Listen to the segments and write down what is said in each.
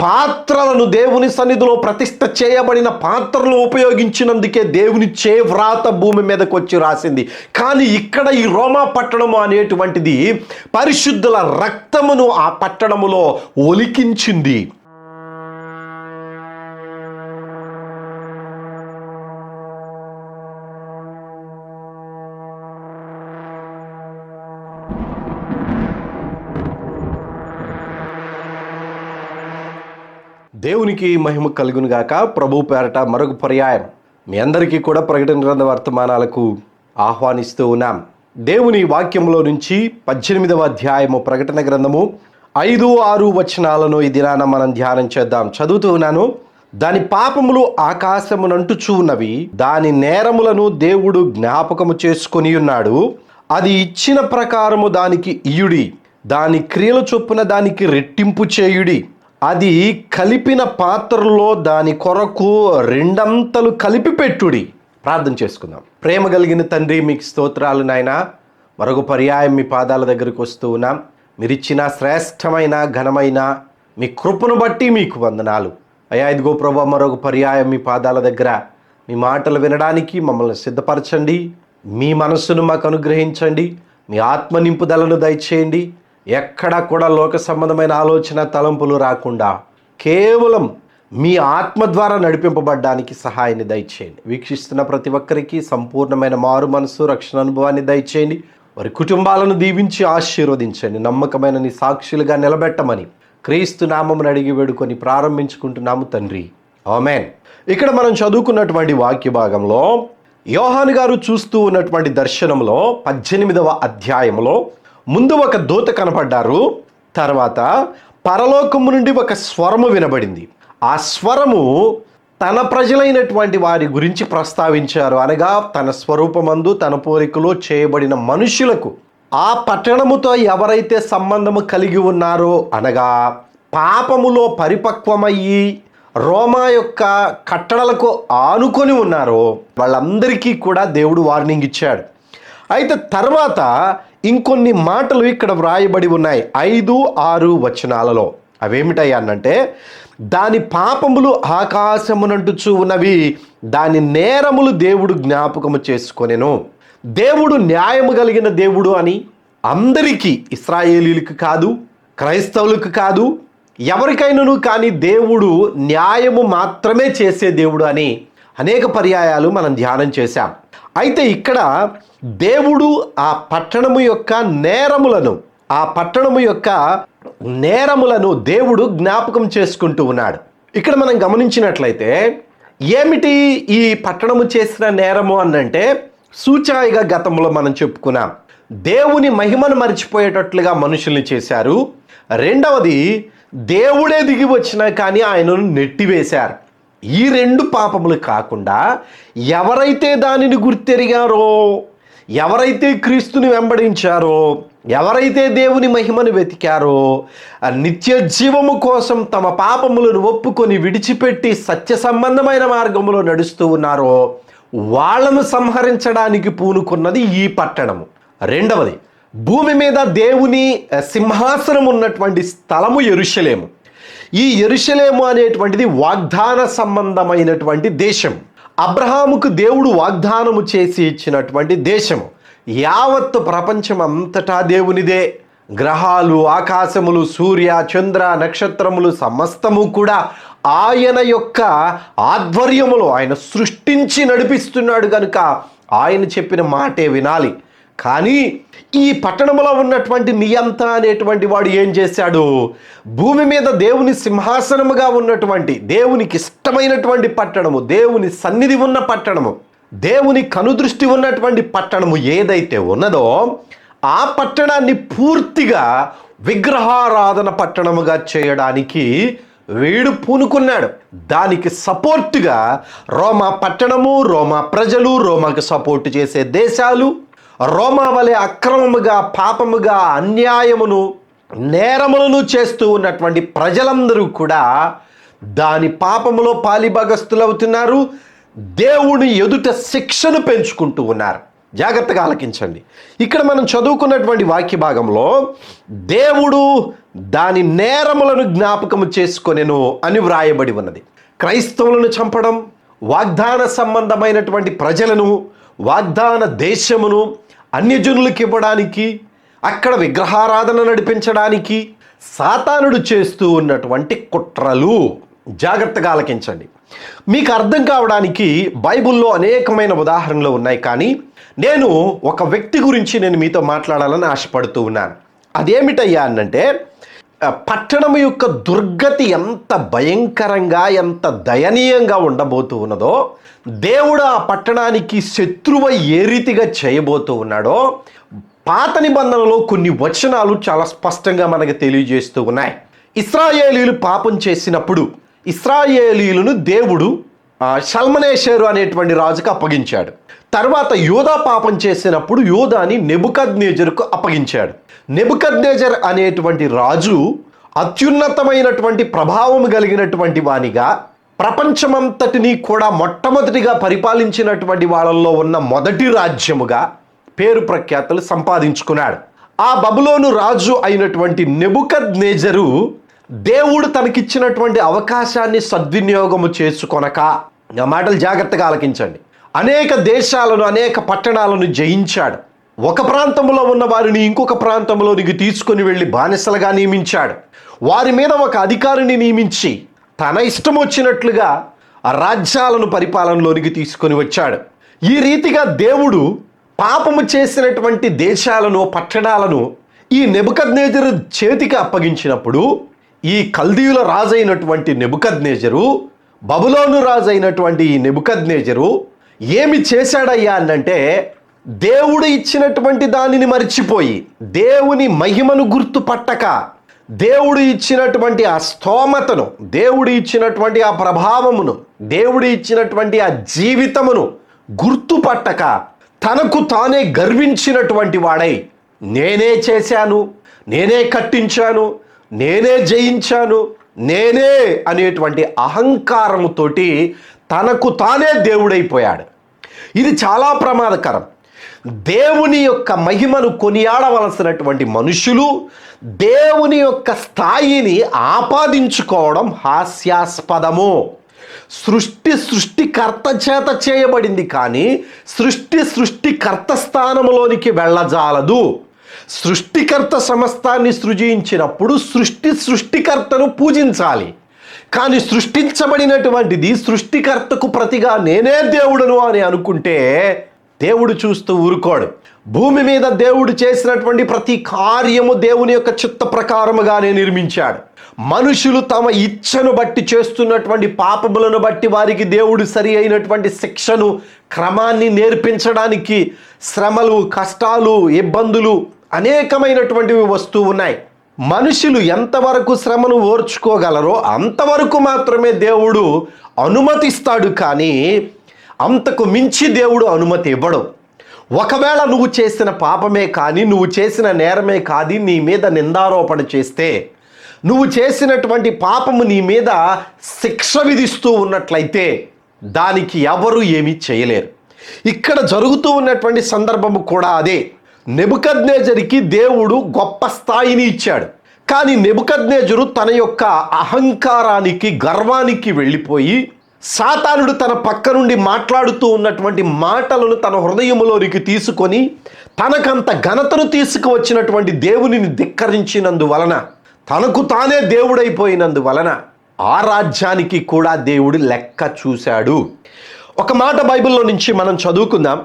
పాత్రలను దేవుని సన్నిధిలో ప్రతిష్ట చేయబడిన పాత్రలు ఉపయోగించినందుకే దేవుని చేవ్రాత భూమి మీదకి వచ్చి రాసింది. కానీ ఇక్కడ ఈ రోమా పట్టణము అనేటువంటిది పరిశుద్ధుల రక్తమును ఆ పట్టణములో ఒలికించింది. దేవునికి మహిమ కలుగును గాక. ప్రభు పేరట మరొక పర్యాయం. మీ అందరికీ కూడా ప్రకటన గ్రంథ వర్తమానాలకు ఆహ్వానిస్తూ ఉన్నాం. దేవుని వాక్యంలో నుంచి పద్దెనిమిదవ అధ్యాయము ప్రకటన గ్రంథము ఐదు ఆరు వచనాలను ఈ దినాన మనం ధ్యానం చేద్దాం. చదువుతూ ఉన్నాను. దాని పాపములు ఆకాశమునంటుచూ ఉన్నవి. దాని నేరములను దేవుడు జ్ఞాపకము చేసుకొని ఉన్నాడు. అది ఇచ్చిన ప్రకారము దానికి ఇయుడి. దాని క్రియల చొప్పున దానికి రెట్టింపు చేయుడి. అది కలిపిన పాత్రలో దాని కొరకు రెండంతలు కలిపి పెట్టుడి. ప్రార్థన చేసుకుందాం. ప్రేమ కలిగిన తండ్రి మీకు స్తోత్రాలు నాయన. మరొక పర్యాయం మీ పాదాల దగ్గరికి వస్తూ ఉన్నాం. మీరిచ్చిన శ్రేష్టమైన ఘనమైన మీ కృపను బట్టి మీకు వందనాలు. అయా ఇదిగో ప్రభా మరొక పర్యాయం మీ పాదాల దగ్గర. మీ మాటలు వినడానికి మమ్మల్ని సిద్ధపరచండి. మీ మనస్సును మాకు అనుగ్రహించండి. మీ ఆత్మ నింపుదలను దయచేయండి. ఎక్కడా కూడా లోక సంబంధమైన ఆలోచన తలంపులు రాకుండా కేవలం మీ ఆత్మ ద్వారా నడిపింపబడ్డానికి సహాయాన్ని దయచేయండి. వీక్షిస్తున్న ప్రతి ఒక్కరికి సంపూర్ణమైన మారు మనసు రక్షణ అనుభవాన్ని దయచేయండి. వారి కుటుంబాలను దీవించి ఆశీర్వదించండి. నమ్మకమైన నీ సాక్షులుగా నిలబెట్టమని క్రీస్తు నామమును అడిగి వేడుకొని ప్రారంభించుకుంటున్నాము తండ్రి. ఆమెన్. ఇక్కడ మనం చదువుకున్నటువంటి వాక్య భాగంలో యోహాన్ గారు చూస్తూ ఉన్నటువంటి దర్శనంలో పద్దెనిమిదవ అధ్యాయంలో ముందు ఒక దూత కనపడ్డారు. తర్వాత పరలోకము నుండి ఒక స్వరము వినబడింది. ఆ స్వరము తన ప్రజలైనటువంటి వారి గురించి ప్రస్తావించారు. అనగా తన స్వరూపమందు తన పోలికలో చేయబడిన మనుషులకు ఆ పట్టణముతో ఎవరైతే సంబంధము కలిగి ఉన్నారో అనగా పాపములో పరిపక్వమయ్యి రోమా యొక్క కట్టడలకు ఆనుకొని ఉన్నారో వాళ్ళందరికీ కూడా దేవుడు వార్నింగ్ ఇచ్చాడు. అయితే తర్వాత ఇంకొన్ని మాటలు ఇక్కడ వ్రాయబడి ఉన్నాయి. ఐదు ఆరు వచనాలలో. అవేమిటయ్యానంటే దాని పాపములు ఆకాశమునంటుచూ ఉన్నవి దాని నేరములు దేవుడు జ్ఞాపకము చేసుకొనెను. దేవుడు న్యాయము కలిగిన దేవుడు అని అందరికీ ఇస్రాయేలీలకు కాదు క్రైస్తవులకు కాదు ఎవరికైనాను కానీ దేవుడు న్యాయము మాత్రమే చేసే దేవుడు అని అనేక పర్యాయాలు మనం ధ్యానం చేశాం. అయితే ఇక్కడ దేవుడు ఆ పట్టణము యొక్క నేరములను ఆ పట్టణము యొక్క నేరములను దేవుడు జ్ఞాపకం చేసుకుంటూ ఉన్నాడు. ఇక్కడ మనం గమనించినట్లయితే ఏమిటి ఈ పట్టణము చేసిన నేరము అనంటే సూచాయిగా గతంలో మనం చెప్పుకున్నాం. దేవుని మహిమను మర్చిపోయేటట్లుగా మనుషుల్ని చేశారు. రెండవది దేవుడే దిగి వచ్చినా కానీ ఆయనను నెట్టివేశారు. ఈ రెండు పాపములు కాకుండా ఎవరైతే దానిని గుర్తెరిగారో ఎవరైతే క్రీస్తుని వెంబడించారో ఎవరైతే దేవుని మహిమను వెతికారో నిత్య జీవము కోసం తమ పాపములను ఒప్పుకొని విడిచిపెట్టి సత్య సంబంధమైన మార్గంలో నడుస్తూ ఉన్నారో వాళ్ళను సంహరించడానికి పూనుకున్నది ఈ పట్టణము. రెండవది భూమి మీద దేవుని సింహాసనం ఉన్నటువంటి స్థలము ఎరుషలేము. ఈ ఎరుషలేము అనేటువంటిది వాగ్దాన సంబంధమైనటువంటి దేశం. అబ్రహాముకు దేవుడు వాగ్దానము చేసి ఇచ్చినటువంటి దేశము యావత్తు ప్రపంచం అంతటా దేవునిదే. గ్రహాలు ఆకాశములు సూర్య చంద్ర నక్షత్రములు సమస్తము కూడా ఆయన యొక్క ఆధ్వర్యములో ఆయన సృష్టించి నడిపిస్తున్నాడు కనుక ఆయన చెప్పిన మాటే వినాలి. కానీ ఈ పట్టణంలో ఉన్నటువంటి నియంత అనేటువంటి వాడు ఏం చేశాడు? భూమి మీద దేవుని సింహాసనముగా ఉన్నటువంటి దేవునికి ఇష్టమైనటువంటి పట్టణము దేవుని సన్నిధి ఉన్న పట్టణము దేవుని కనుదృష్టి ఉన్నటువంటి పట్టణము ఏదైతే ఉన్నదో ఆ పట్టణాన్ని పూర్తిగా విగ్రహారాధన పట్టణముగా చేయడానికి వీడు పూనుకున్నాడు. దానికి సపోర్టుగా రోమా పట్టణము రోమా ప్రజలు రోమాకు సపోర్ట్ చేసే దేశాలు రోమా వలె అక్రమముగా పాపముగా అన్యాయమును నేరములను చేస్తూ ఉన్నటువంటి ప్రజలందరూ కూడా దాని పాపములో పాలిభాగస్తులవుతున్నారు దేవుని ఎదుట శిక్షను పెంచుకుంటూ ఉన్నారు. జాగ్రత్తగా ఆలకించండి. ఇక్కడ మనం చదువుకున్నటువంటి వాక్య భాగంలో దేవుడు దాని నేరములను జ్ఞాపకము చేసుకొనెను అని వ్రాయబడి ఉన్నది. క్రైస్తవులను చంపడం వాగ్దాన సంబంధమైనటువంటి ప్రజలను వాగ్దాన దేశమును అన్యజనులకు ఇవ్వడానికి అక్కడ విగ్రహారాధన నడిపించడానికి సాతానుడు చేస్తూ ఉన్నటువంటి కుట్రలు జాగ్రత్తగా ఆలకించండి. మీకు అర్థం కావడానికి బైబిల్లో అనేకమైన ఉదాహరణలు ఉన్నాయి కానీ నేను ఒక వ్యక్తి గురించి నేను మీతో మాట్లాడాలని ఆశపడుతూ ఉన్నాను. అదేమిటయ్యా అనంటే పట్టణం యొక్క దుర్గతి ఎంత భయంకరంగా ఎంత దయనీయంగా ఉండబోతూ ఉన్నదో దేవుడు ఆ పట్టణానికి శత్రువ ఏ రీతిగా చేయబోతూ ఉన్నాడో పాత నిబంధనలో కొన్ని వచనాలు చాలా స్పష్టంగా మనకు తెలియజేస్తూ ఉన్నాయి. ఇస్రాయేలీలు పాపం చేసినప్పుడు ఇస్రాయేలీలను దేవుడు షల్మనేశ్వరు అనేటువంటి రాజుకు అప్పగించాడు. తర్వాత యోధా పాపం చేసినప్పుడు యోధాని నెబుకద్నేజర్కు అప్పగించాడు. నెబుకద్నేజర్ అనేటువంటి రాజు అత్యున్నతమైనటువంటి ప్రభావం కలిగినటువంటి వానిగా ప్రపంచమంతటిని కూడా మొట్టమొదటిగా పరిపాలించినటువంటి వాళ్ళల్లో ఉన్న మొదటి రాజ్యముగా పేరు ప్రఖ్యాతలు సంపాదించుకున్నాడు. ఆ బబులోను రాజు అయినటువంటి నెబుకద్నేజరు దేవుడు తనకిచ్చినటువంటి అవకాశాన్ని సద్వినియోగము చేసుకొనక నా మాటలు జాగ్రత్తగా ఆలకించండి. అనేక దేశాలను అనేక పట్టణాలను జయించాడు. ఒక ప్రాంతంలో ఉన్న వారిని ఇంకొక ప్రాంతంలోనికి తీసుకొని వెళ్ళి బానిసలుగా నియమించాడు. వారి మీద ఒక అధికారిని నియమించి తన ఇష్టం వచ్చినట్లుగా ఆ రాజ్యాలను పరిపాలనలోనికి తీసుకొని వచ్చాడు. ఈ రీతిగా దేవుడు పాపము చేసినటువంటి దేశాలను పట్టణాలను ఈ నెబుకద్నేజరు చేతికి అప్పగించినప్పుడు ఈ కల్దీయుల రాజైనటువంటి నెబుకద్నేజరు బబులోను రాజైనటువంటి ఈ నెబుకద్నేజరు ఏమి చేశాడయ్యా అంటే దేవుడు ఇచ్చినటువంటి దానిని మర్చిపోయి దేవుని మహిమను గుర్తుపట్టక దేవుడు ఇచ్చినటువంటి ఆ స్తోమతను దేవుడు ఇచ్చినటువంటి ఆ ప్రభావమును దేవుడు ఇచ్చినటువంటి ఆ జీవితమును గుర్తుపట్టక తనకు తానే గర్వించినటువంటి వాడై నేనే చేశాను నేనే కట్టించాను నేనే జయించాను నేనే అనేటువంటి అహంకారముతోటి తనకు తానే దేవుడైపోయాడు. ఇది చాలా ప్రమాదకరం. దేవుని యొక్క మహిమను కొనియాడవలసినటువంటి మనుషులు దేవుని యొక్క స్థాయిని ఆపాదించుకోవడం హాస్యాస్పదము. సృష్టి సృష్టికర్త చేత చేయబడింది కానీ సృష్టి సృష్టికర్త స్థానంలోనికి వెళ్ళజాలదు. సృష్టికర్త సమస్తాన్ని సృజించినప్పుడు సృష్టి సృష్టికర్తను పూజించాలి. కానీ సృష్టించబడినటువంటిది సృష్టికర్తకు ప్రతిగా నేనే దేవుడును అని అనుకుంటే దేవుడు చూస్తూ ఊరుకోడు. భూమి మీద దేవుడు చేసినటువంటి ప్రతి కార్యము దేవుని యొక్క చిత్త ప్రకారముగానే నిర్మించాడు. మనుషులు తమ ఇచ్ఛను బట్టి చేస్తున్నటువంటి పాపములను బట్టి వారికి దేవుడు సరి అయినటువంటి శిక్షను క్రమాన్ని నేర్పించడానికి శ్రమలు కష్టాలు ఇబ్బందులు అనేకమైనటువంటివి వస్తూ ఉన్నాయి. మనుషులు ఎంతవరకు శ్రమను ఓర్చుకోగలరో అంతవరకు మాత్రమే దేవుడు అనుమతిస్తాడు కానీ అంతకు మించి దేవుడు అనుమతి ఇవ్వడు. ఒకవేళ నువ్వు చేసిన పాపమే కానీ నువ్వు చేసిన నేరమే కాదు నీ మీద నిందారోపణ చేస్తే నువ్వు చేసినటువంటి పాపము నీ మీద శిక్ష విధిస్తూ ఉన్నట్లయితే దానికి ఎవరు ఏమీ చేయలేరు. ఇక్కడ జరుగుతూ ఉన్నటువంటి సందర్భము కూడా అదే. నెబుకద్నేజరికి దేవుడు గొప్ప స్థాయిని ఇచ్చాడు. కానీ నెబుకద్నేజరు తన యొక్క అహంకారానికి గర్వానికి వెళ్ళిపోయి సాతానుడు తన పక్క నుండి మాట్లాడుతూ ఉన్నటువంటి మాటలను తన హృదయములోనికి తీసుకొని తనకంత ఘనతను తీసుకువచ్చినటువంటి దేవునిని ధిక్కరించినందువలన తనకు తానే దేవుడైపోయినందువలన ఆ రాజ్యానికి కూడా దేవుడు లెక్క చూశాడు. ఒక మాట బైబిల్లో నుంచి మనం చదువుకుందాం.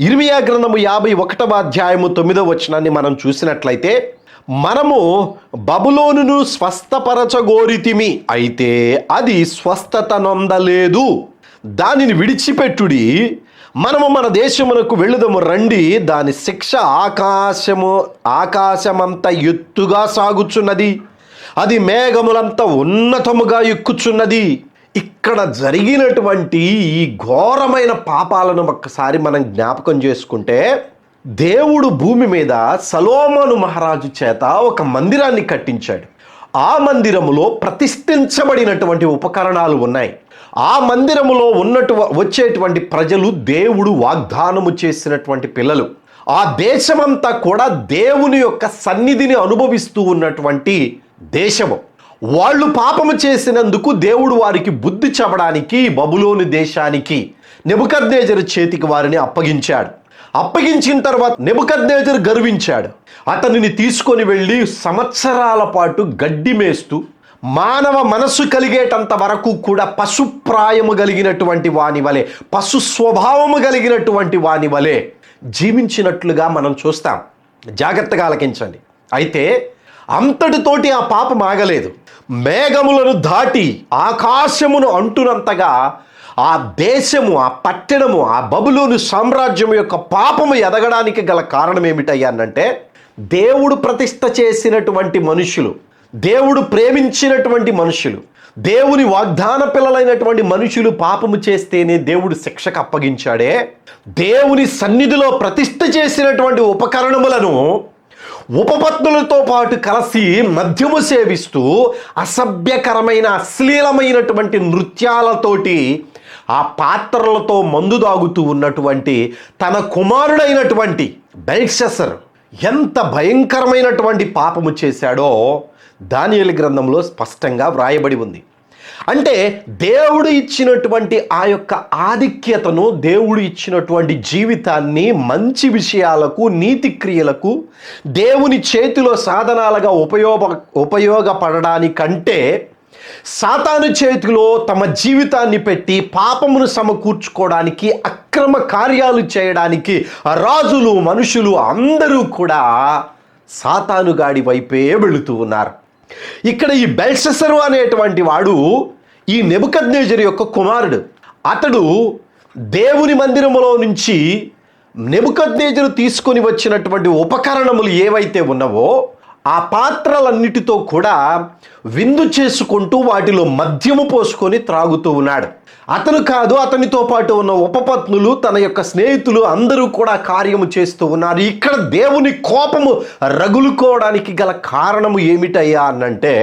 ఇర్మియా గ్రంథము యాభై ఒకటవ అధ్యాయము తొమ్మిదవ వచనాన్ని మనం చూసినట్లయితే మనము బబులోనును స్వస్థపరచగోరితిమి. అయితే అది స్వస్థత నొందలేదు. దానిని విడిచిపెట్టుడి. మనము మన దేశమునకు వెళ్ళుదము రండి. దాని శిక్ష ఆకాశము ఆకాశమంత ఎత్తుగా సాగుచున్నది. అది మేఘములంత ఉన్నతముగా ఎక్కుచున్నది. ఇక్కడ జరిగినటువంటి ఈ ఘోరమైన పాపాలను ఒక్కసారి మనం జ్ఞాపకం చేసుకుంటే దేవుడు భూమి మీద సలోమను మహారాజు చేత ఒక మందిరాన్ని కట్టించాడు. ఆ మందిరములో ప్రతిష్ఠించబడినటువంటి ఉపకరణాలు ఉన్నాయి. ఆ మందిరములో ఉన్నటు వచ్చేటువంటి ప్రజలు దేవుడు వాగ్దానము చేసినటువంటి పిల్లలు. ఆ దేశమంతా కూడా దేవుని యొక్క సన్నిధిని అనుభవిస్తూ ఉన్నటువంటి దేశము. వాళ్ళు పాపము చేసినందుకు దేవుడు వారికి బుద్ధి చెప్పడానికి బబులోని దేశానికి నెబుకద్నేజరు చేతికి వారిని అప్పగించాడు. అప్పగించిన తర్వాత నెబుకద్నేజరు గర్వించాడు. అతనిని తీసుకొని వెళ్ళి సంవత్సరాల పాటు గడ్డి మేస్తూ మానవ మనస్సు కలిగేటంత వరకు కూడా పశుప్రాయము కలిగినటువంటి వాని వలె పశు స్వభావము కలిగినటువంటి వాని వలె జీవించినట్లుగా మనం చూస్తాం. జాగ్రత్తగా ఆలకించండి. అయితే అంతటితోటి ఆ పాపం ఆగలేదు. మేఘములను దాటి ఆకాశమును అంటున్నంతగా ఆ దేశము ఆ పట్టణము ఆ బబులోను సామ్రాజ్యం యొక్క పాపము ఎదగడానికి గల కారణం ఏమిటయ్యానంటే దేవుడు ప్రతిష్ట చేసినటువంటి మనుషులు దేవుడు ప్రేమించినటువంటి మనుషులు దేవుని వాగ్దాన పిల్లలైనటువంటి మనుషులు పాపము చేస్తేనే దేవుడు శిక్షకు అప్పగించాడే. దేవుని సన్నిధిలో ప్రతిష్ట చేసినటువంటి ఉపకరణములను ఉపపత్నులతో పాటు కలిసి మద్యము సేవిస్తూ అసభ్యకరమైన అశ్లీలమైనటువంటి నృత్యాలతోటి ఆ పాత్రలతో మందు దాగుతూ ఉన్నటువంటి తన కుమారుడైనటువంటి బెల్షసర్ ఎంత భయంకరమైనటువంటి పాపము చేశాడో దానియలు గ్రంథంలో స్పష్టంగా వ్రాయబడి ఉంది. అంటే దేవుడు ఇచ్చినటువంటి ఆ యొక్క ఆధిక్యతను దేవుడు ఇచ్చినటువంటి జీవితాన్ని మంచి విషయాలకు నీతి క్రియలకు దేవుని చేతిలో సాధనాలుగా ఉపయోగ ఉపయోగపడడానికంటే సాతాను చేతిలో తమ జీవితాన్ని పెట్టి పాపమును సమకూర్చుకోవడానికి అక్రమ కార్యాలు చేయడానికి రాజులు మనుషులు అందరూ కూడా సాతాను గాడి వైపే వెళుతూ ఉన్నారు. ఇక్కడ ఈ బెల్సెసరు అనేటువంటి వాడు ఈ నెబుకద్నేజర్ యొక్క కుమారుడు. అతడు దేవుని మందిరములో నుంచి నెబుకద్నేజరు తీసుకొని వచ్చినటువంటి ఉపకరణములు ఏవైతే ఉన్నవో ఆ పాత్రలన్నిటితో కూడా విందు చేసుకుంటూ వాటిలో మద్యము పోసుకొని త్రాగుతూ ఉన్నాడు. అతను కాదు అతనితో పాటు ఉన్న ఉపపత్నులు తన యొక్క స్నేహితులు అందరూ కూడా కార్యము చేస్తూ ఉన్నారు. ఇక్కడ దేవుని కోపము రగులుకోవడానికి గల కారణము ఏమిటయ్యా అనంటే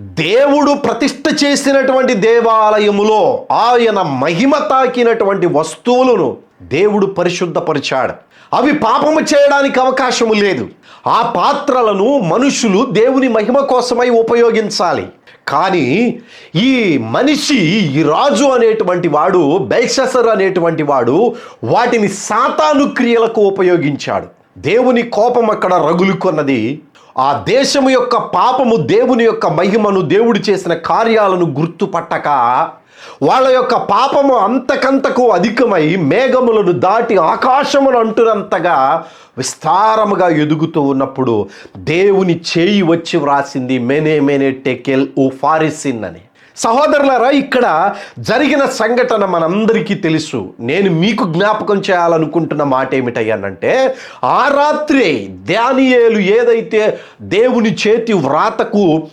దేవుడు ప్రతిష్ఠ చేసినటువంటి దేవాలయములో ఆయన మహిమ తాకినటువంటి వస్తువులను దేవుడు పరిశుద్ధపరిచాడు. అవి పాపము చేయడానికి అవకాశము లేదు. ఆ పాత్రలను మనుషులు దేవుని మహిమ కోసమై ఉపయోగించాలి. కానీ ఈ మనిషి ఈ రాజు అనేటువంటి వాడు బెల్షసర్ అనేటువంటి వాడు వాటిని సాతాను క్రియలకు ఉపయోగించాడు. దేవుని కోపం అక్కడ రగులుకొన్నది. ఆ దేశము యొక్క పాపము దేవుని యొక్క మహిమను దేవుడు చేసిన కార్యాలను గుర్తుపట్టక వాళ్ళ యొక్క పాపము అంతకంతకు అధికమై మేఘములను దాటి ఆకాశమును అంటున్నంతగా విస్తారముగా ఎదుగుతూ ఉన్నప్పుడు దేవుని చేయి వచ్చి వ్రాసింది మెనే మెనే టెకెల్ ఓ ఫారిసిన్ అని. సహోదరులారా ఇక్కడ జరిగిన సంఘటన మనందరికీ తెలుసు. నేను మీకు జ్ఞాపకం చేయాలనుకుంటున్న మాట ఏమిటయ్యానంటే ఆ రాత్రి దానియేలు ఏదైతే దేవుని చేతి వ్రాతకు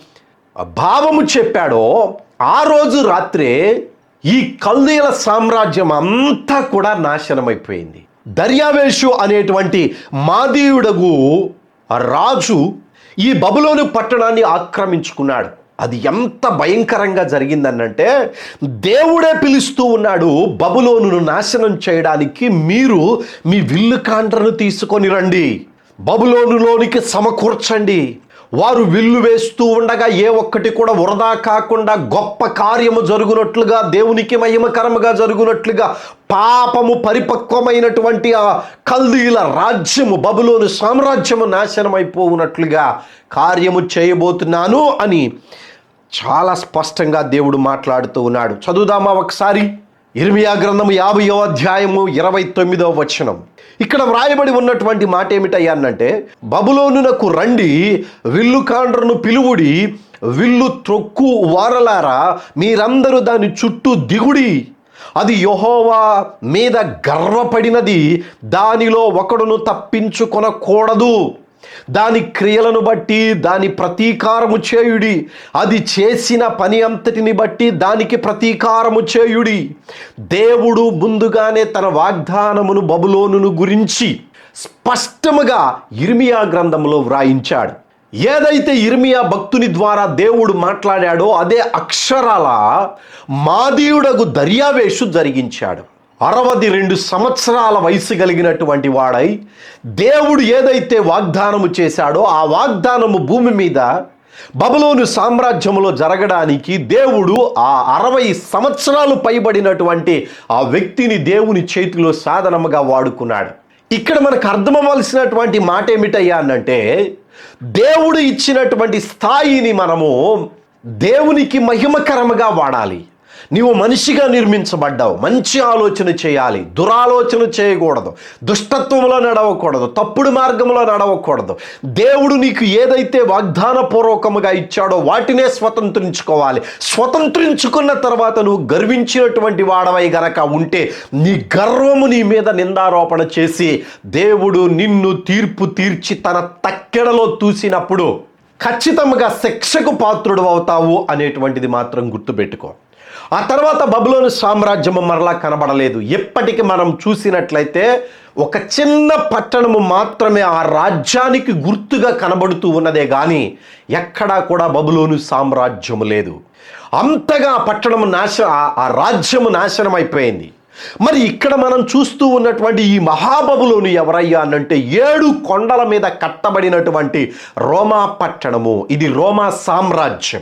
భావము చెప్పాడో ఆ రోజు రాత్రే ఈ కల్దీల సామ్రాజ్యం అంతా కూడా నాశనమైపోయింది. దర్యావేషు అనేటువంటి మాదీయుడగు రాజు ఈ బబులోను పట్టణాన్ని ఆక్రమించుకున్నాడు. అది ఎంత భయంకరంగా జరిగిందనంటే దేవుడే పిలుస్తూ ఉన్నాడు బబులోనును నాశనం చేయడానికి మీరు మీ విల్లు కాండ్రను తీసుకొని రండి. బబులోనులోనికి సమకూర్చండి. వారు విల్లు వేస్తూ ఉండగా ఏ ఒక్కటి కూడా వృధా కాకుండా గొప్ప కార్యము జరుగునట్లుగా దేవునికి మహిమకరముగా జరుగునట్లుగా పాపము పరిపక్వమైనటువంటి ఆ కల్దీల రాజ్యము బబులోని సామ్రాజ్యము నాశనమైపోవునట్లుగా కార్యము చేయబోతున్నాను అని చాలా స్పష్టంగా దేవుడు మాట్లాడుతూ ఉన్నాడు. చదువుదామా ఒకసారి? ఇర్మియా గ్రంథము యాభయో అధ్యాయము ఇరవై తొమ్మిదవ వచనం. ఇక్కడ వ్రాయబడి ఉన్నటువంటి మాట ఏమిటయ్యానంటే బబులోనునకు రండి విల్లు కాండ్రను పిలువుడి విల్లు త్రొక్కు వారలారా మీరందరూ దాని చుట్టూ దిగుడి. అది యహోవా మీద గర్వపడినది దానిలో ఒకడును తప్పించుకొనకూడదు. దాని క్రియలను బట్టి దాని ప్రతీకారము చేయుడి. అది చేసిన పని అంతటిని బట్టి దానికి ప్రతీకారము చేయుడి. దేవుడు ముందుగానే తన వాగ్దానమును బబులోనును గురించి స్పష్టముగా ఇర్మియా గ్రంథంలో వ్రాయించాడు. ఏదైతే ఇర్మియా భక్తుని ద్వారా దేవుడు మాట్లాడాడో అదే అక్షరాల మాదీయుడగు దర్యావేషు జరిగించాడు. అరవది రెండు సంవత్సరాల వయసు కలిగినటువంటి వాడై దేవుడు ఏదైతే వాగ్దానము చేశాడో ఆ వాగ్దానము భూమి మీద బబులోను సామ్రాజ్యములో జరగడానికి దేవుడు ఆ అరవై సంవత్సరాలు పైబడినటువంటి ఆ వ్యక్తిని దేవుని చేతిలో సాధనముగా వాడుకున్నాడు. ఇక్కడ మనకు అర్థమవలసినటువంటి మాట ఏమిటయ్యా అనంటే దేవుడు ఇచ్చినటువంటి స్థాయిని మనము దేవునికి మహిమకరముగా వాడాలి. నీవు మనిషిగా నిర్మించబడ్డావు. మంచి ఆలోచన చేయాలి. దురాలోచన చేయకూడదు. దుష్టత్వంలో నడవకూడదు. తప్పుడు మార్గంలో నడవకూడదు. దేవుడు నీకు ఏదైతే వాగ్దాన పూర్వకముగా ఇచ్చాడో వాటినే స్వతంత్రించుకోవాలి. స్వతంత్రించుకున్న తర్వాత నువ్వు గర్వించినటువంటి వాడవై గనక ఉంటే నీ గర్వము నీ మీద నిందారోపణ చేసి దేవుడు నిన్ను తీర్పు తీర్చి తన తక్కెడలో తూసినప్పుడు ఖచ్చితంగా శిక్షకు పాత్రుడు అవుతావు అనేటువంటిది మాత్రం గుర్తుపెట్టుకో. ఆ తర్వాత బబులోని సామ్రాజ్యము మరలా కనబడలేదు. ఎప్పటికి మనం చూసినట్లయితే ఒక చిన్న పట్టణము మాత్రమే ఆ రాజ్యానికి గుర్తుగా కనబడుతూ ఉన్నదే కానీ ఎక్కడా కూడా బబులోను సామ్రాజ్యము లేదు. అంతగా ఆ పట్టణము నాశ ఆ- రాజ్యము నాశనం అయిపోయింది మరి ఇక్కడ మనం చూస్తూ ఉన్నటువంటి ఈ మహాబబులోను ఎవరయ్యా అనంటే ఏడు కొండల మీద కట్టబడినటువంటి రోమా పట్టణము. ఇది రోమా సామ్రాజ్యం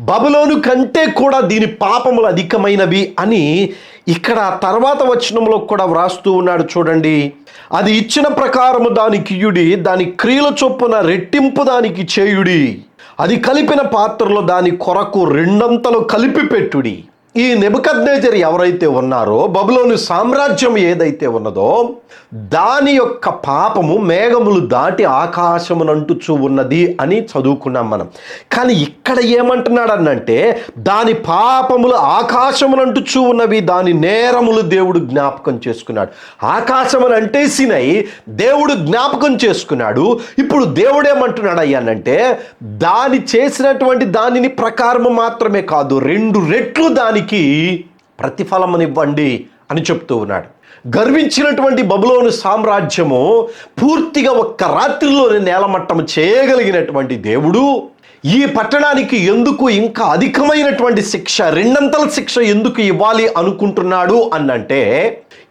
బబులోను కంటే కూడా దీని పాపములు అధికమైనవి అని ఇక్కడ తర్వాత వచనంలో కూడా వ్రాస్తూ ఉన్నాడు చూడండి. అది ఇచ్చిన ప్రకారము దాని కియుడి దాని క్రియల చొప్పున రెట్టింపు దానికి చేయుడి. అది కలిపిన పాత్రలో దాని కొరకు రెండంతలు కలిపి పెట్టుడి ఈ నెబుకద్నేజర్ ఎవరైతే ఉన్నారో బబులోని సామ్రాజ్యం ఏదైతే ఉన్నదో దాని యొక్క పాపము మేఘములు దాటి ఆకాశమునంటుచూ ఉన్నది అని చదువుకున్నాం మనం. కానీ ఇక్కడ ఏమంటున్నాడు అనంటే దాని పాపములు ఆకాశమునంటుచూ ఉన్నవి దాని నేరములు దేవుడు జ్ఞాపకం చేసుకున్నాడు. ఆకాశమును అంటేసినై దేవుడు జ్ఞాపకం చేసుకున్నాడు. ఇప్పుడు దేవుడు ఏమంటున్నాడు అయ్యానంటే దాని చేసినటువంటి దానిని ప్రకారము మాత్రమే కాదు రెండు రెట్లు దానికి ప్రతిఫలమునివ్వండి అని చెప్తూ ఉన్నాడు. గర్వించినటువంటి బబులోను సామ్రాజ్యము పూర్తిగా ఒక్క రాత్రిలోనే నేలమట్టం చేయగలిగినటువంటి దేవుడు. ఈ పట్టణానికి ఎందుకు ఇంకా అధికమైనటువంటి శిక్ష రెండంతల శిక్ష ఎందుకు ఇవ్వాలి అనుకుంటున్నాడు అన్నంటే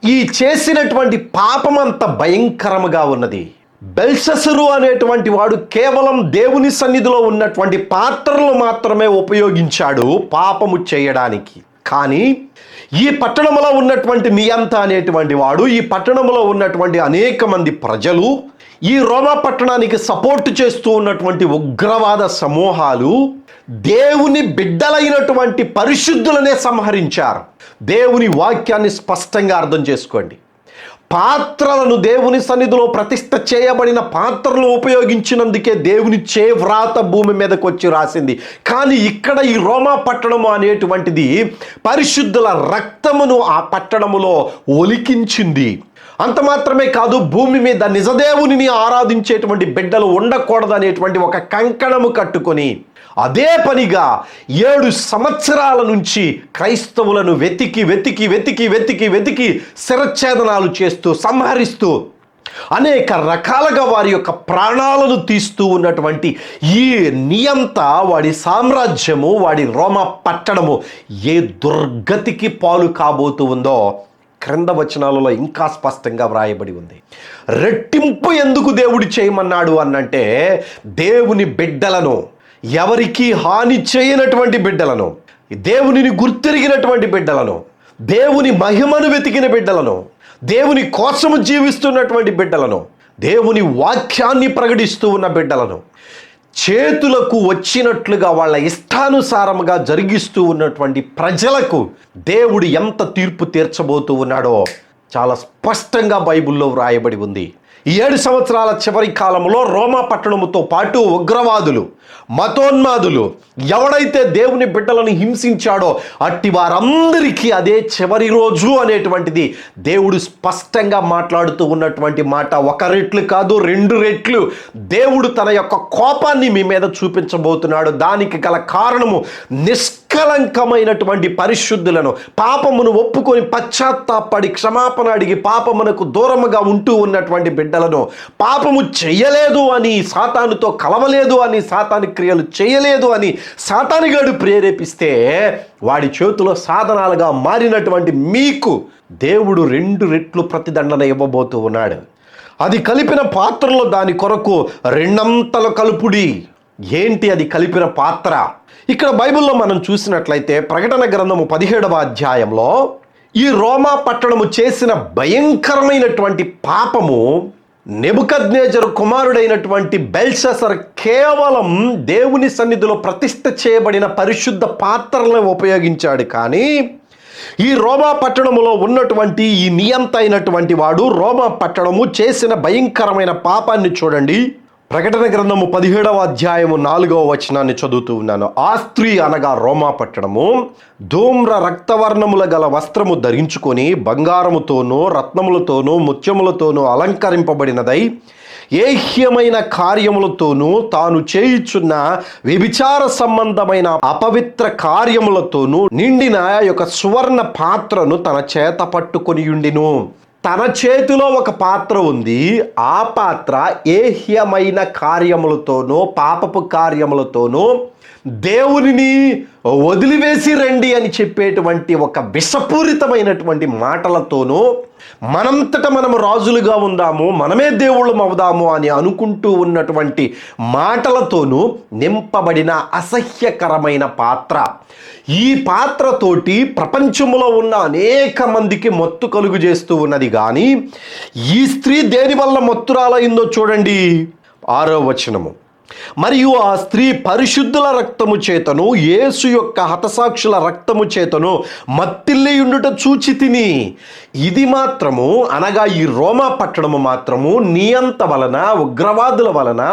ఈ చేసినటువంటి పాపం అంత భయంకరముగా ఉన్నది. బెల్ససరు అనేటువంటి వాడు కేవలం దేవుని సన్నిధిలో ఉన్నటువంటి పాత్రలు మాత్రమే ఉపయోగించాడు పాపము చేయడానికి. కానీ ఈ పట్టణంలో ఉన్నటువంటి నియంత అనేటువంటి వాడు ఈ పట్టణంలో ఉన్నటువంటి అనేక మంది ప్రజలు ఈ రోమా పట్టణానికి సపోర్ట్ చేస్తూ ఉన్నటువంటి ఉగ్రవాద సమూహాలు దేవుని బిడ్డలైనటువంటి పరిశుద్ధులనే సంహరించారు. దేవుని వాక్యాన్ని స్పష్టంగా అర్థం చేసుకోండి. పాత్రలను దేవుని సన్నిధిలో ప్రతిష్ట చేయబడిన పాత్రలు ఉపయోగించినందుకే దేవుని చేవ్రాత భూమి మీదకి వచ్చి రాసింది. కానీ ఇక్కడ ఈ రోమా పట్టణము అనేటువంటిది పరిశుద్ధుల రక్తమును ఆ పట్టణములో ఒలికించింది. అంత మాత్రమే కాదు భూమి మీద నిజదేవుని ఆరాధించేటువంటి బిడ్డలు ఉండకూడదు అనేటువంటి ఒక కంకణము కట్టుకొని అదే పనిగా ఏడు సంవత్సరాల నుంచి క్రైస్తవులను వెతికి వెతికి వెతికి వెతికి వెతికి శిరఛేదనాలు చేస్తూ సంహరిస్తూ అనేక రకాలుగా వారి యొక్క ప్రాణాలను తీస్తూ ఉన్నటువంటి ఈ నియంత వాడి సామ్రాజ్యము వాడి రోమ పట్టణము ఏ దుర్గతికి పాలు కాబోతూ ఉందో క్రింద వచనాలలో ఇంకా స్పష్టంగా వ్రాయబడి ఉంది. రెట్టింపు ఎందుకు దేవుడు చేయమన్నాడు అన్నంటే దేవుని బిడ్డలను ఎవరికి హాని చేయనటువంటి బిడ్డలను దేవునిని గుర్తిరిగినటువంటి బిడ్డలను దేవుని మహిమను వెతికిన బిడ్డలను దేవుని కోసము జీవిస్తున్నటువంటి బిడ్డలను దేవుని వాక్యాన్ని ప్రకటిస్తూ ఉన్న బిడ్డలను చేతులకు వచ్చినట్లుగా వాళ్ళ ఇష్టానుసారముగా జరిగిస్తూ ఉన్నటువంటి ప్రజలకు దేవుడు ఎంత తీర్పు తీర్చబోతూ ఉన్నాడో చాలా స్పష్టంగా బైబిల్లో వ్రాయబడి ఉంది. ఏడు సంవత్సరాల చివరి కాలంలో రోమా పట్టణముతో పాటు ఉగ్రవాదులు మతోన్మాదులు ఎవడైతే దేవుని బిడ్డలను హింసించాడో అట్టి వారందరికీ అదే చివరి రోజు అనేటువంటిది దేవుడు స్పష్టంగా మాట్లాడుతూ ఉన్నటువంటి మాట. ఒక రెట్లు కాదు రెండు రెట్లు దేవుడు తన యొక్క కోపాన్ని మీ మీద చూపించబోతున్నాడు. దానికి గల కారణము నిష్ నిష్కలంకమైనటువంటి పరిశుద్ధులను పాపమును ఒప్పుకొని పశ్చాత్తాపడి క్షమాపణ అడిగి పాపమునకు దూరముగా ఉంటూ ఉన్నటువంటి బిడ్డలను పాపము చెయ్యలేదు అని సాతానుతో కలవలేదు అని సాతాని క్రియలు చేయలేదు అని సాతానిగాడు ప్రేరేపిస్తే వాడి చేతిలో సాధనాలుగా మారినటువంటి మీకు దేవుడు రెండు రెట్లు ప్రతిదండన ఇవ్వబోతూ ఉన్నాడు. అది కలిపిన పాత్రలో దాని కొరకు రెండంతల కలుపుడి. ఏంటి అది కలిపిన పాత్ర? ఇక్కడ బైబిల్లో మనం చూసినట్లయితే ప్రకటన గ్రంథము పదిహేడవ అధ్యాయంలో ఈ రోమా పట్టణము చేసిన భయంకరమైనటువంటి పాపము నెబుకద్నేజరు కుమారుడైనటువంటి బెల్షసర్ కేవలం దేవుని సన్నిధిలో ప్రతిష్ఠ చేయబడిన పరిశుద్ధ పాత్రలను ఉపయోగించాడు కానీ ఈ రోమా పట్టణములో ఉన్నటువంటి ఈ నియంత అయినటువంటి వాడు రోమా పట్టణము చేసిన భయంకరమైన పాపాన్ని చూడండి. ప్రకటన గ్రంథము పదిహేడవ అధ్యాయము నాలుగవ వచనాన్ని చదువుతూ ఉన్నాను. ఆ స్త్రీ అనగా రోమా పట్టణము ధూమ్ర రక్తవర్ణముల గల వస్త్రము ధరించుకొని బంగారముతోనూ రత్నములతోనూ ముత్యములతోనూ అలంకరింపబడినదై ఏహ్యమైన కార్యములతోనూ తాను చేయుచున్న వ్యభిచార సంబంధమైన అపవిత్ర కార్యములతోనూ నిండిన యొక్క సువర్ణ పాత్రను తన చేత పట్టుకొని ఉండిను. తన చేతిలో ఒక పాత్ర ఉంది. ఆ పాత్ర ఏహ్యమైన కార్యములతోనూ పాపపు కార్యములతోనూ దేవునిని వదిలివేసి రండి అని చెప్పేటువంటి ఒక విషపూరితమైనటువంటి మాటలతోనూ మనంతట మనం రాజులుగా ఉందాము మనమే దేవుళ్ళం అవుదాము అని అనుకుంటూ ఉన్నటువంటి మాటలతోనూ నింపబడిన అసహ్యకరమైన పాత్ర. ఈ పాత్రతోటి ప్రపంచంలో ఉన్న అనేక మందికి మత్తు కలుగు చేస్తూ ఉన్నది కానీ ఈ స్త్రీ దేని వల్ల మత్తురాలైందో చూడండి. ఆరో వచనము. మరియు ఆ స్త్రీ పరిశుద్ధుల రక్తము చేతను యేసు యొక్క హతసాక్షుల రక్తము చేతను మత్తిల్లియుండుట చూచి తిని. ఇది మాత్రము అనగా ఈ రోమా పట్టణము మాత్రము నియంత వలన ఉగ్రవాదుల వలన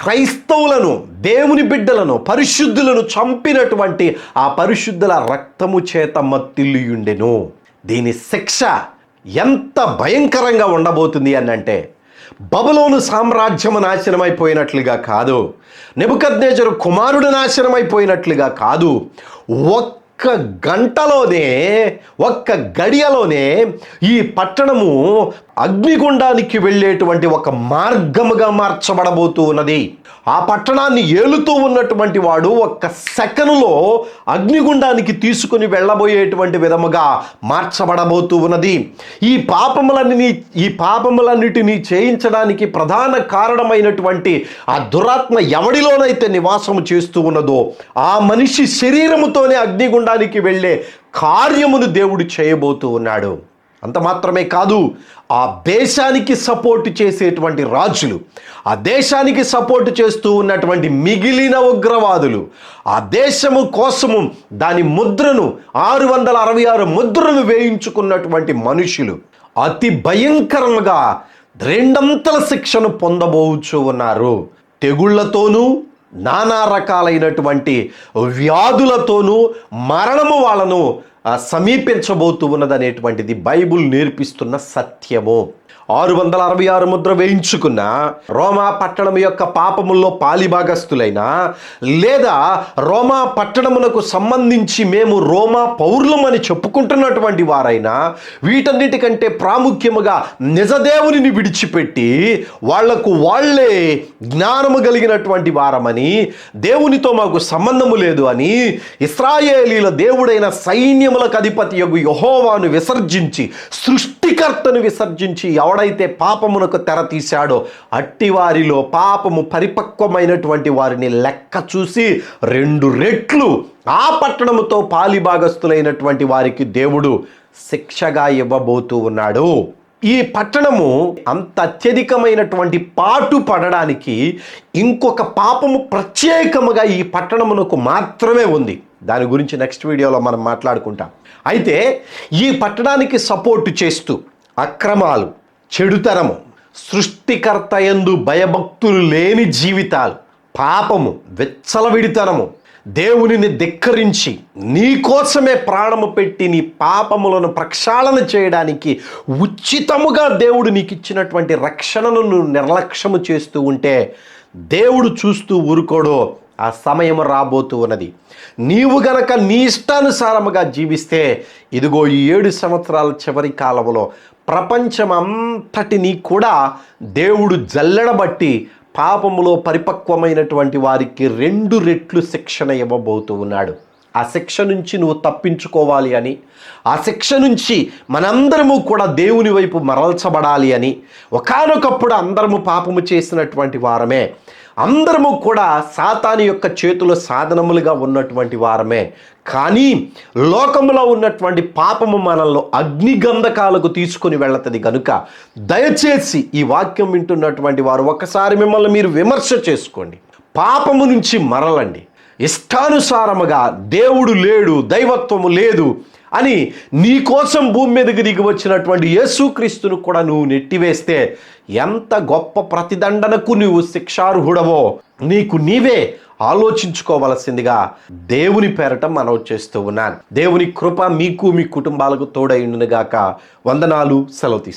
క్రైస్తవులను దేవుని బిడ్డలను పరిశుద్ధులను చంపినటువంటి ఆ పరిశుద్ధుల రక్తము చేత మత్తిల్లియుండెను దీని శిక్ష ఎంత భయంకరంగా ఉండబోతుంది అని అంటే బబులోను సామ్రాజ్యము నాశనమైపోయినట్లుగా కాదు. నెబుకద్నేజరు కుమారుడు నాశనమైపోయినట్లుగా కాదు. ఒక్క గంటలోనే ఒక్క గడియలోనే ఈ పట్టణము అగ్నిగుండానికి వెళ్ళేటువంటి ఒక మార్గముగా మార్చబడబోతూ ఉన్నది. ఆ పట్టణాన్ని ఏలుతూ ఉన్నటువంటి వాడు ఒక్క సెకనులో అగ్నిగుండానికి తీసుకుని వెళ్ళబోయేటువంటి విధముగా మార్చబడబోతూ ఉన్నది. ఈ పాపములన్నీ ఈ పాపములన్నిటినీ చేయించడానికి ప్రధాన కారణమైనటువంటి ఆ దురాత్మ ఎవడిలోనైతే నివాసము చేస్తూ ఉన్నదో ఆ మనిషి శరీరముతోనే అగ్నిగుండానికి వెళ్ళే కార్యమును దేవుడు చేయబోతూ ఉన్నాడు. అంత మాత్రమే కాదు ఆ దేశానికి సపోర్ట్ చేసేటువంటి రాజులు ఆ దేశానికి సపోర్ట్ చేస్తూ ఉన్నటువంటి మిగిలిన ఉగ్రవాదులు ఆ దేశము కోసము దాని ముద్రను ఆరు వందల అరవై ఆరు ముద్రను వేయించుకున్నటువంటి మనుషులు అతి భయంకరంగా రెండంతల శిక్షను పొందబోచు ఉన్నారు. తెగుళ్ళతోనూ నానా రకాలైనటువంటి వ్యాధులతోనూ మరణము వాళ్ళను సమీపించబోతూ ఉన్నదనేటువంటిది బైబుల్ నేర్పిస్తున్న సత్యము. ఆరు వందల అరవై ఆరు ముద్ర వేయించుకున్న రోమా పట్టణం యొక్క పాపముల్లో పాలిభాగస్తులైన లేదా రోమా పట్టణమునకు సంబంధించి మేము రోమా పౌరులమని చెప్పుకుంటున్నటువంటి వారైనా వీటన్నిటికంటే ప్రాముఖ్యముగా నిజదేవునిని విడిచిపెట్టి వాళ్ళకు వాళ్ళే జ్ఞానము కలిగినటువంటి వారమని దేవునితో మాకు సంబంధము లేదు అని ఇస్రాయేలీల దేవుడైన సైన్యములకు అధిపతి యొక్క యహోవాను విసర్జించి సృష్టికర్తను విసర్జించి ఎవడైతే పాపమునకు తెర తీశాడో అట్టి వారిలో పాపము పరిపక్వమైనటువంటి వారిని లెక్క చూసి రెండు రెట్లు ఆ పట్టణముతో పాలిభాగస్తులైనటువంటి వారికి దేవుడు శిక్షగా ఇవ్వబోతూ ఉన్నాడు. ఈ పట్టణము అంత అత్యధికమైనటువంటి పాటు పడడానికి ఇంకొక పాపము ప్రత్యేకముగా ఈ పట్టణమునకు మాత్రమే ఉంది. దాని గురించి నెక్స్ట్ వీడియోలో మనం మాట్లాడుకుంటాం. అయితే ఈ పట్టణానికి సపోర్టు చేస్తూ అక్రమాలు చెడుతరము. సృష్టికర్త యందు భయభక్తులు లేని జీవితాలు పాపము వెచ్చలవిడితనము దేవునిని ధిక్కరించి నీ కోసమే ప్రాణము పెట్టి నీ పాపములను ప్రక్షాళన చేయడానికి ఉచితముగా దేవుడు నీకు ఇచ్చినటువంటి రక్షణను నువ్వు నిర్లక్ష్యము చేస్తూ ఉంటే దేవుడు చూస్తూ ఊరుకోడో ఆ సమయం రాబోతూ ఉన్నది. నీవు గనక నీ ఇష్టానుసారముగా జీవిస్తే ఇదిగో ఏడు సంవత్సరాల చివరి కాలంలో ప్రపంచం కూడా దేవుడు జల్లడబట్టి పాపములో పరిపక్వమైనటువంటి వారికి రెండు రెట్లు శిక్షణ ఇవ్వబోతూ ఉన్నాడు. ఆ శిక్ష నుంచి నువ్వు తప్పించుకోవాలి అని ఆ శిక్ష నుంచి మనందరము కూడా దేవుని వైపు మరల్చబడాలి అని ఒకానొకప్పుడు అందరము పాపము చేసినటువంటి వారమే. అందరము కూడా సాతాని యొక్క చేతుల సాధనములుగా ఉన్నటువంటి వారమే. కానీ లోకంలో ఉన్నటువంటి పాపము మనల్ని అగ్నిగంధకాలకు తీసుకొని వెళ్ళతది కనుక దయచేసి ఈ వాక్యం వింటున్నటువంటి వారు ఒకసారి మిమ్మల్ని మీరు విమర్శ చేసుకోండి. పాపము నుంచి మరలండి. ఇష్టానుసారముగా దేవుడు లేడు దైవత్వము లేదు అని నీ కోసం భూమి మీదకి దిగి వచ్చినటువంటి యేసుక్రీస్తును కూడా నువ్వు నెట్టివేస్తే ఎంత గొప్ప ప్రతిదండనకు నువ్వు శిక్షార్హుడవో నీకు నీవే ఆలోచించుకోవలసిందిగా దేవుని పేరట మనవి చేస్తూ ఉన్నాను. దేవుని కృప మీకు మీ కుటుంబాలకు తోడైండునుగాక వందనాలు సెలవు తీసుకుంటాను